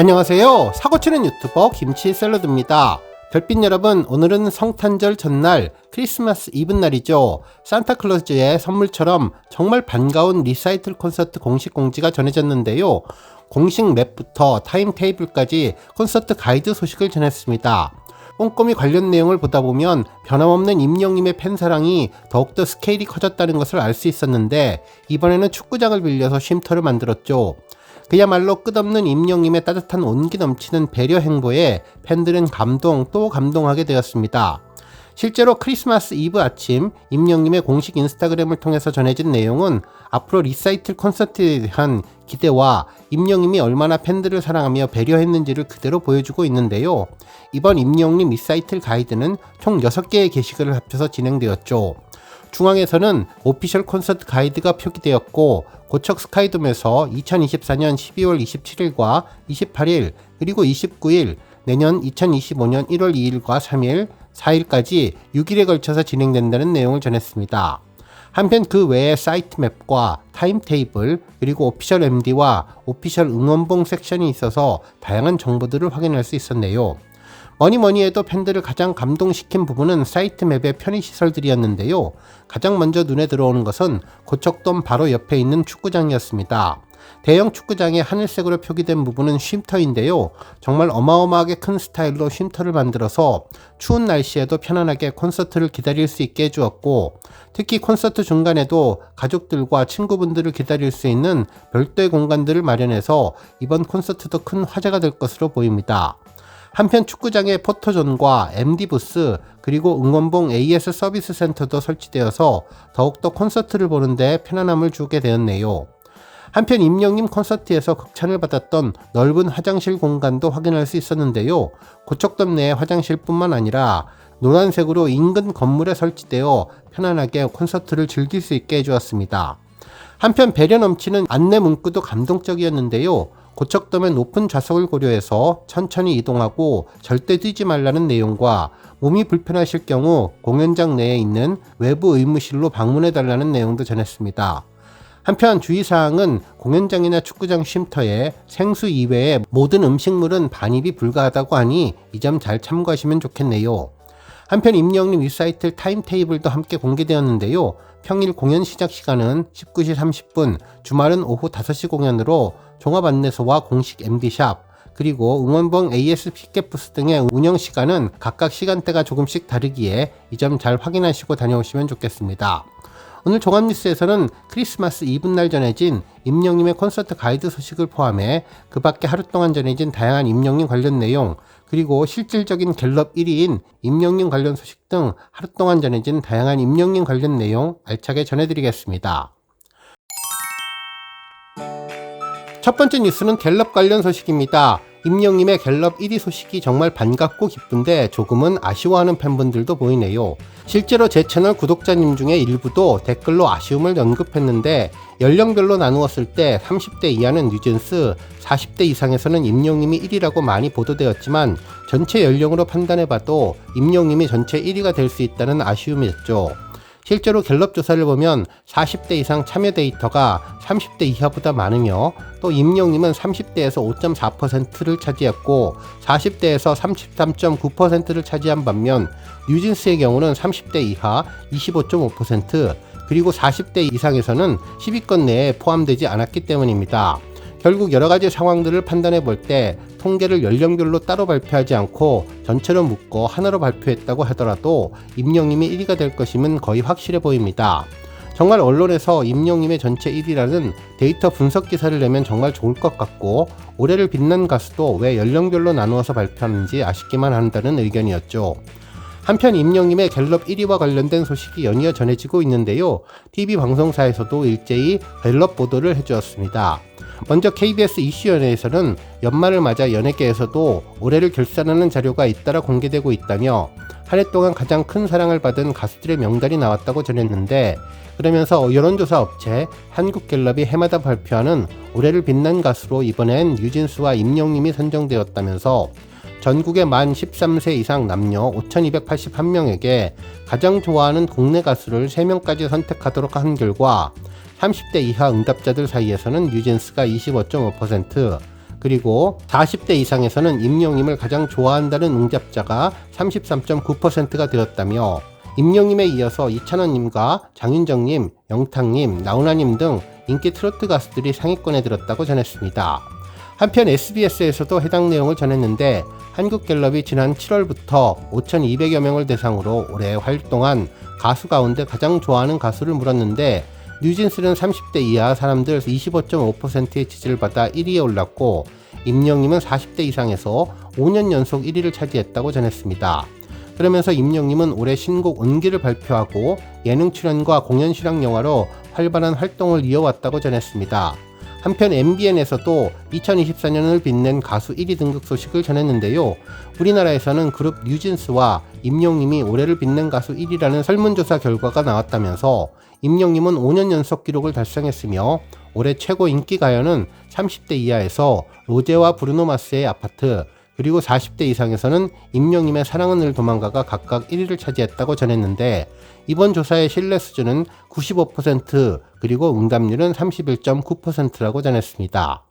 안녕하세요. 사고치는 유튜버 김치 샐러드입니다. 별빛 여러분, 오늘은 성탄절 전날 크리스마스 이브 날이죠. 산타클로즈의 선물처럼 정말 반가운 리사이틀 콘서트 공식 공지가 전해졌는데요. 공식 맵부터 타임테이블까지 콘서트 가이드 소식을 전했습니다. 꼼꼼히 관련 내용을 보다 보면 변함없는 임영님의 팬사랑이 더욱더 스케일이 커졌다는 것을 알 수 있었는데 이번에는 축구장을 빌려서 쉼터를 만들었죠. 그야말로 끝없는 임영님의 따뜻한 온기 넘치는 배려 행보에 팬들은 감동 또 감동하게 되었습니다. 실제로 크리스마스 이브 아침 임영님의 공식 인스타그램을 통해서 전해진 내용은 앞으로 리사이틀 콘서트에 대한 기대와 임영님이 얼마나 팬들을 사랑하며 배려했는지를 그대로 보여주고 있는데요. 이번 임영님 리사이틀 가이드는 총 6개의 게시글을 합쳐서 진행되었죠. 중앙에서는 오피셜 콘서트 가이드가 표기되었고 고척 스카이돔에서 2024년 12월 27일과 28일 그리고 29일 내년 2025년 1월 2일과 3일 4일까지 6일에 걸쳐서 진행된다는 내용을 전했습니다. 한편 그 외에 사이트 맵과 타임테이블 그리고 오피셜 MD와 오피셜 응원봉 섹션이 있어서 다양한 정보들을 확인할 수 있었네요. 뭐니 뭐니 해도 팬들을 가장 감동시킨 부분은 사이트 맵의 편의시설들이었는데요. 가장 먼저 눈에 들어오는 것은 고척돔 바로 옆에 있는 축구장이었습니다. 대형 축구장에 하늘색으로 표기된 부분은 쉼터인데요. 정말 어마어마하게 큰 스타일로 쉼터를 만들어서 추운 날씨에도 편안하게 콘서트를 기다릴 수 있게 해주었고, 특히 콘서트 중간에도 가족들과 친구분들을 기다릴 수 있는 별도의 공간들을 마련해서 이번 콘서트도 큰 화제가 될 것으로 보입니다. 한편 축구장에 포토존과 MD 부스 그리고 응원봉 AS 서비스 센터도 설치되어서 더욱더 콘서트를 보는데 편안함을 주게 되었네요. 한편 임영님 콘서트에서 극찬을 받았던 넓은 화장실 공간도 확인할 수 있었는데요. 고척돔 내 화장실뿐만 아니라 노란색으로 인근 건물에 설치되어 편안하게 콘서트를 즐길 수 있게 해주었습니다. 한편 배려 넘치는 안내 문구도 감동적이었는데요. 고척돔의 높은 좌석을 고려해서 천천히 이동하고 절대 뛰지 말라는 내용과 몸이 불편하실 경우 공연장 내에 있는 외부 의무실로 방문해 달라는 내용도 전했습니다. 한편 주의사항은 공연장이나 축구장 쉼터에 생수 이외의 모든 음식물은 반입이 불가하다고 하니 이 점 잘 참고하시면 좋겠네요. 한편 임영님 윗사이트 타임테이블도 함께 공개되었는데요. 평일 공연 시작 시간은 19시 30분, 주말은 오후 5시 공연으로 종합 안내소와 공식 MD샵, 그리고 응원봉 AS 피켓부스 등의 운영 시간은 각각 시간대가 조금씩 다르기에 이 점 잘 확인하시고 다녀오시면 좋겠습니다. 오늘 종합뉴스에서는 크리스마스 이브날 전해진 임영님의 콘서트 가이드 소식을 포함해 그 밖에 하루 동안 전해진 다양한 임영님 관련 내용, 그리고 실질적인 갤럽 1위인 임영님 관련 소식 등 하루 동안 전해진 다양한 임영님 관련 내용 알차게 전해드리겠습니다. 첫 번째 뉴스는 갤럽 관련 소식입니다. 임영님의 갤럽 1위 소식이 정말 반갑고 기쁜데 조금은 아쉬워하는 팬분들도 보이네요. 실제로 제 채널 구독자님 중에 일부도 댓글로 아쉬움을 언급했는데 연령별로 나누었을 때 30대 이하는 뉴진스, 40대 이상에서는 임영님이 1위라고 많이 보도되었지만 전체 연령으로 판단해봐도 임영님이 전체 1위가 될 수 있다는 아쉬움이었죠. 실제로 갤럽 조사를 보면 40대 이상 참여 데이터가 30대 이하보다 많으며 또 임영님은 30대에서 5.4%를 차지했고 40대에서 33.9%를 차지한 반면 뉴진스의 경우는 30대 이하 25.5% 그리고 40대 이상에서는 10위권 내에 포함되지 않았기 때문입니다. 결국 여러 가지 상황들을 판단해 볼 때 통계를 연령별로 따로 발표하지 않고 전체로 묶어 하나로 발표했다고 하더라도 임영님이 1위가 될 것임은 거의 확실해 보입니다. 정말 언론에서 임영님의 전체 1위라는 데이터 분석 기사를 내면 정말 좋을 것 같고 올해를 빛난 가수도 왜 연령별로 나누어서 발표하는지 아쉽기만 한다는 의견이었죠. 한편 임영님의 갤럽 1위와 관련된 소식이 연이어 전해지고 있는데요. TV 방송사에서도 일제히 갤럽 보도를 해주었습니다. 먼저 KBS 이슈연예에서는 연말을 맞아 연예계에서도 올해를 결산하는 자료가 잇따라 공개되고 있다며 한 해 동안 가장 큰 사랑을 받은 가수들의 명단이 나왔다고 전했는데 그러면서 여론조사 업체 한국갤럽이 해마다 발표하는 올해를 빛난 가수로 이번엔 유진수와 임영님이 선정되었다면서 전국의 만 13세 이상 남녀 5,281명에게 가장 좋아하는 국내 가수를 3명까지 선택하도록 한 결과 30대 이하 응답자들 사이에서는 뉴진스가 25.5%, 그리고 40대 이상에서는 임영님을 가장 좋아한다는 응답자가 33.9%가 되었다며 임영님에 이어서 이찬원님과 장윤정님, 영탁님, 나훈아님 등 인기 트로트 가수들이 상위권에 들었다고 전했습니다. 한편 SBS에서도 해당 내용을 전했는데 한국갤럽이 지난 7월부터 5,200여 명을 대상으로 올해 활동한 가수 가운데 가장 좋아하는 가수를 물었는데 뉴진스는 30대 이하 사람들 25.5%의 지지를 받아 1위에 올랐고 임영님은 40대 이상에서 5년 연속 1위를 차지했다고 전했습니다. 그러면서 임영님은 올해 신곡 온기를 발표하고 예능 출연과 공연 실황 영화로 활발한 활동을 이어왔다고 전했습니다. 한편 MBN에서도 2024년을 빛낸 가수 1위 등극 소식을 전했는데요. 우리나라에서는 그룹 뉴진스와 임영님이 올해를 빛낸 가수 1위라는 설문조사 결과가 나왔다면서 임영님은 5년 연속 기록을 달성했으며 올해 최고 인기 가요는 30대 이하에서 로제와 브루노 마스의 아파트 그리고 40대 이상에서는 임영님의 사랑은 늘 도망가가 각각 1위를 차지했다고 전했는데 이번 조사의 신뢰 수준은 95% 그리고 응답률은 31.9%라고 전했습니다.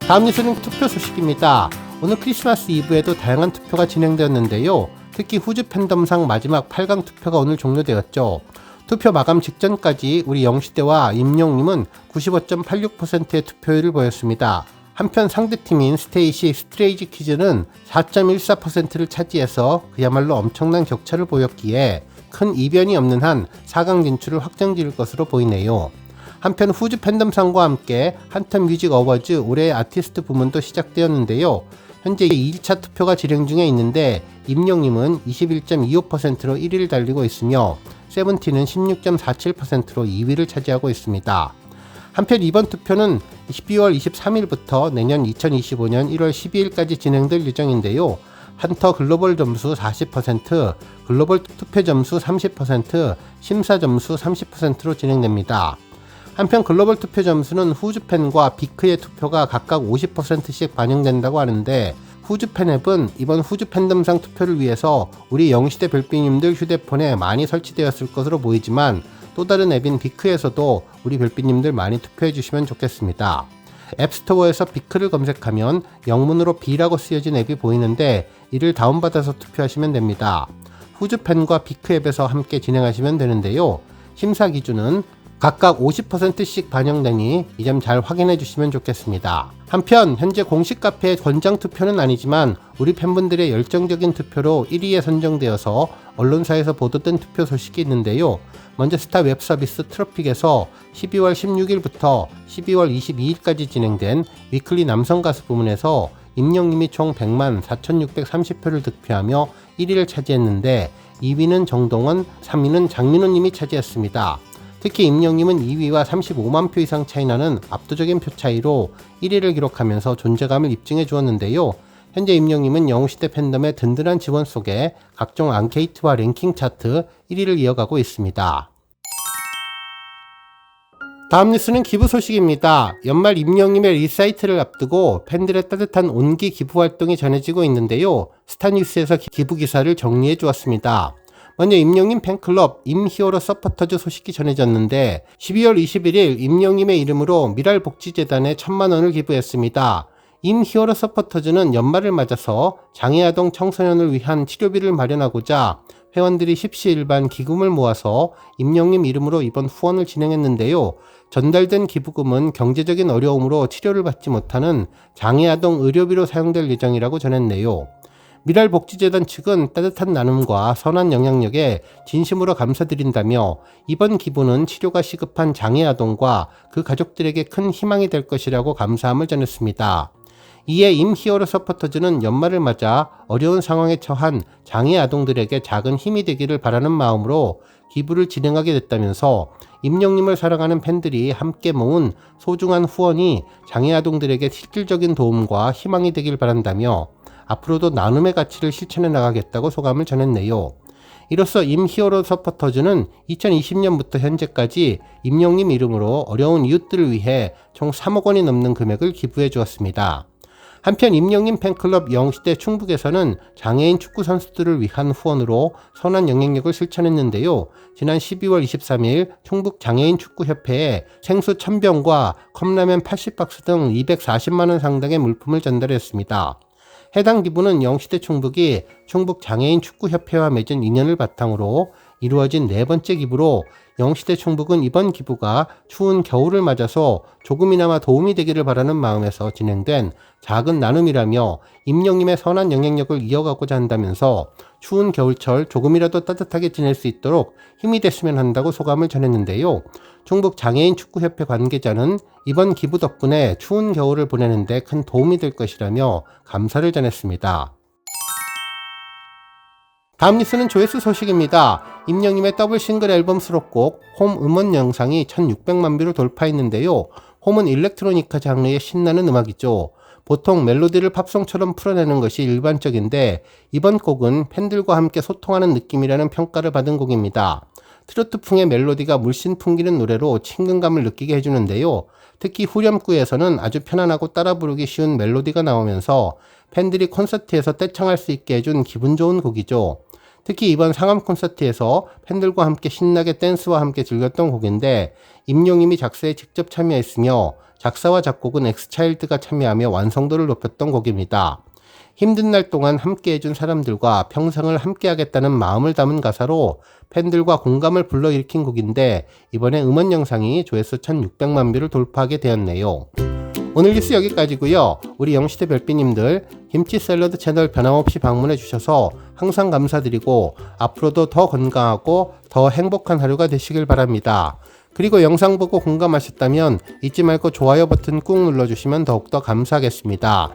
다음 뉴스는 투표 소식입니다. 오늘 크리스마스 이브에도 다양한 투표가 진행되었는데요. 특히 후즈 팬덤상 마지막 8강 투표가 오늘 종료되었죠. 투표 마감 직전까지 우리 영시대와 임용님은 95.86%의 투표율을 보였습니다. 한편 상대팀인 스테이시 스트레이지 키즈는 4.14%를 차지해서 그야말로 엄청난 격차를 보였기에 큰 이변이 없는 한 4강 진출을 확정 지을 것으로 보이네요. 한편 후즈 팬덤상과 함께 한텀 뮤직 어워즈 올해의 아티스트 부문도 시작되었는데요. 현재 2차 투표가 진행 중에 있는데 임영님은 21.25%로 1위를 달리고 있으며 세븐틴은 16.47%로 2위를 차지하고 있습니다. 한편 이번 투표는 12월 23일부터 내년 2025년 1월 12일까지 진행될 예정인데요. 한터 글로벌 점수 40%, 글로벌 투표 점수 30%, 심사 점수 30%로 진행됩니다. 한편 글로벌 투표 점수는 후즈팬과 비크의 투표가 각각 50%씩 반영된다고 하는데 후즈팬 앱은 이번 후즈 팬덤상 투표를 위해서 우리 영시대 별빛님들 휴대폰에 많이 설치되었을 것으로 보이지만 또 다른 앱인 비크에서도 우리 별빛님들 많이 투표해 주시면 좋겠습니다. 앱스토어에서 비크를 검색하면 영문으로 B라고 쓰여진 앱이 보이는데 이를 다운받아서 투표하시면 됩니다. 후즈팬과 비크 앱에서 함께 진행하시면 되는데요. 심사 기준은 각각 50%씩 반영되니 이 점 잘 확인해 주시면 좋겠습니다. 한편 현재 공식 카페의 권장 투표는 아니지만 우리 팬분들의 열정적인 투표로 1위에 선정되어서 언론사에서 보도된 투표 소식이 있는데요. 먼저 스타 웹 서비스 트로픽에서 12월 16일부터 12월 22일까지 진행된 위클리 남성 가수 부문에서 임영님이 총 100만 4,630표를 득표하며 1위를 차지했는데 2위는 정동원, 3위는 장민호님이 차지했습니다. 특히 임영님은 2위와 35만 표 이상 차이 나는 압도적인 표 차이로 1위를 기록하면서 존재감을 입증해 주었는데요. 현재 임영님은 영웅시대 팬덤의 든든한 지원 속에 각종 앙케이트와 랭킹 차트 1위를 이어가고 있습니다. 다음 뉴스는 기부 소식입니다. 연말 임영님의 리사이트를 앞두고 팬들의 따뜻한 온기 기부 활동이 전해지고 있는데요. 스타뉴스에서 기부 기사를 정리해 주었습니다. 먼저 임영님 팬클럽 임히어로 서포터즈 소식이 전해졌는데 12월 21일 임영님의 이름으로 미랄복지재단에 천만 원을 기부했습니다. 임히어로 서포터즈는 연말을 맞아서 장애아동 청소년을 위한 치료비를 마련하고자 회원들이 십시일반 기금을 모아서 임영님 이름으로 이번 후원을 진행했는데요. 전달된 기부금은 경제적인 어려움으로 치료를 받지 못하는 장애아동 의료비로 사용될 예정이라고 전했네요. 미랄복지재단 측은 따뜻한 나눔과 선한 영향력에 진심으로 감사드린다며 이번 기부는 치료가 시급한 장애 아동과 그 가족들에게 큰 희망이 될 것이라고 감사함을 전했습니다. 이에 임히어로 서포터즈는 연말을 맞아 어려운 상황에 처한 장애 아동들에게 작은 힘이 되기를 바라는 마음으로 기부를 진행하게 됐다면서 임영님을 사랑하는 팬들이 함께 모은 소중한 후원이 장애 아동들에게 실질적인 도움과 희망이 되길 바란다며 앞으로도 나눔의 가치를 실천해 나가겠다고 소감을 전했네요. 이로써 임히어로 서포터즈는 2020년부터 현재까지 임영님 이름으로 어려운 이웃들을 위해 총 3억 원이 넘는 금액을 기부해 주었습니다. 한편 임영님 팬클럽 영시대 충북에서는 장애인 축구 선수들을 위한 후원으로 선한 영향력을 실천했는데요. 지난 12월 23일 충북 장애인 축구협회에 생수 1000병과 컵라면 80박스 등 240만 원 상당의 물품을 전달했습니다. 해당 기부는 영시대 충북이 충북 장애인 축구협회와 맺은 인연을 바탕으로 이루어진 네 번째 기부로 영시대 충북은 이번 기부가 추운 겨울을 맞아서 조금이나마 도움이 되기를 바라는 마음에서 진행된 작은 나눔이라며 임영님의 선한 영향력을 이어가고자 한다면서 추운 겨울철 조금이라도 따뜻하게 지낼 수 있도록 힘이 됐으면 한다고 소감을 전했는데요. 충북 장애인 축구협회 관계자는 이번 기부 덕분에 추운 겨울을 보내는데 큰 도움이 될 것이라며 감사를 전했습니다. 다음 뉴스는 조회수 소식입니다. 임영님의 더블 싱글 앨범 수록곡 홈 음원 영상이 1600만 뷰를 돌파했는데요. 홈은 일렉트로니카 장르의 신나는 음악이죠. 보통 멜로디를 팝송처럼 풀어내는 것이 일반적인데 이번 곡은 팬들과 함께 소통하는 느낌이라는 평가를 받은 곡입니다. 트로트풍의 멜로디가 물씬 풍기는 노래로 친근감을 느끼게 해주는데요. 특히 후렴구에서는 아주 편안하고 따라 부르기 쉬운 멜로디가 나오면서 팬들이 콘서트에서 떼창할 수 있게 해준 기분 좋은 곡이죠. 특히 이번 상암 콘서트에서 팬들과 함께 신나게 댄스와 함께 즐겼던 곡인데 임용임이 작사에 직접 참여했으며 작사와 작곡은 엑스차일드가 참여하며 완성도를 높였던 곡입니다. 힘든 날 동안 함께 해준 사람들과 평생을 함께 하겠다는 마음을 담은 가사로 팬들과 공감을 불러일으킨 곡인데 이번에 음원 영상이 조회수 1600만 뷰를 돌파하게 되었네요. 오늘 뉴스 여기까지고요. 우리 영시대 별비님들 김치 샐러드 채널 변함없이 방문해 주셔서 항상 감사드리고 앞으로도 더 건강하고 더 행복한 하루가 되시길 바랍니다. 그리고 영상 보고 공감하셨다면 잊지 말고 좋아요 버튼 꾹 눌러주시면 더욱더 감사하겠습니다.